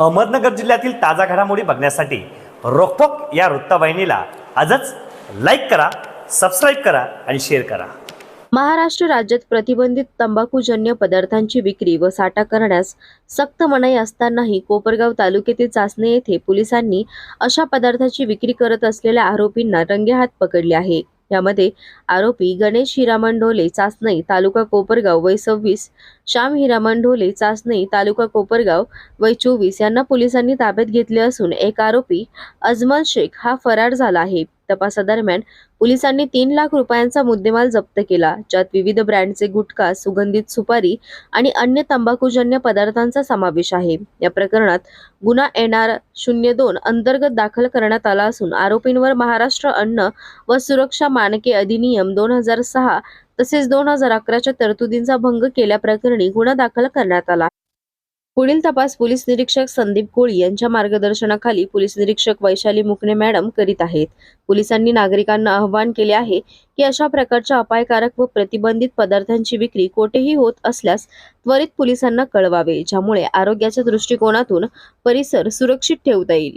अहमदनगर जिल्ह्यातील ताजा घडामोडी बघण्यासाठी रोखोक या वृत्तवाहिनीला आजच लाईक करा सबस्क्राईब करा आणि शेअर करा. महाराष्ट्र राज्यात प्रतिबंधित तंबाखूजन्य पदार्थांची विक्री व साठा करण्यास सक्त मनाई असतानाही कोपरगाव तालुक्यातील चाचणे येथे पोलिसांनी अशा पदार्थाची विक्री करत असलेल्या आरोपींना रंगेहात पकडले आहे. यामध्ये आरोपी गणेश हिरामण ढोले चाचणई तालुका कोपरगाव वय सव्वीस श्याम हिरामण ढोले चाचणई तालुका कोपरगाव वय चोवीस यांना पोलिसांनी ताब्यात घेतले असून एक आरोपी अजमल शेख हा फरार झाला आहे. तपासादरम्यान पोलिसांनी तीन लाख रुपयांचा मुद्देमाल जप्त केला ज्यात विविध ब्रँडचे गुटखा सुगंधित सुपारी आणि अन्य तंबाखूजन्य पदार्थांचा समावेश आहे. या प्रकरणात गुन्हा एनआर शून्य दोन अंतर्गत दाखल करण्यात आला असून आरोपींवर महाराष्ट्र अन्न व सुरक्षा मानके अधिनियम दोन हजार सहा तसेच दोन हजार अकराच्या तरतुदींचा भंग केल्याप्रकरणी गुन्हा दाखल करण्यात आला. पुढील तपास पोलीस निरीक्षक संदीप कोळी यांच्या मार्गदर्शनाखाली पोलीस निरीक्षक वैशाली मुकणे मॅडम करीत आहेत. पोलिसांनी नागरिकांना आवाहन केले आहे की अशा प्रकारच्या अपायकारक व प्रतिबंधित पदार्थांची विक्री कोठेही होत असल्यास त्वरित पोलिसांना कळवावे ज्यामुळे आरोग्याच्या दृष्टिकोनातून परिसर सुरक्षित ठेवता येईल.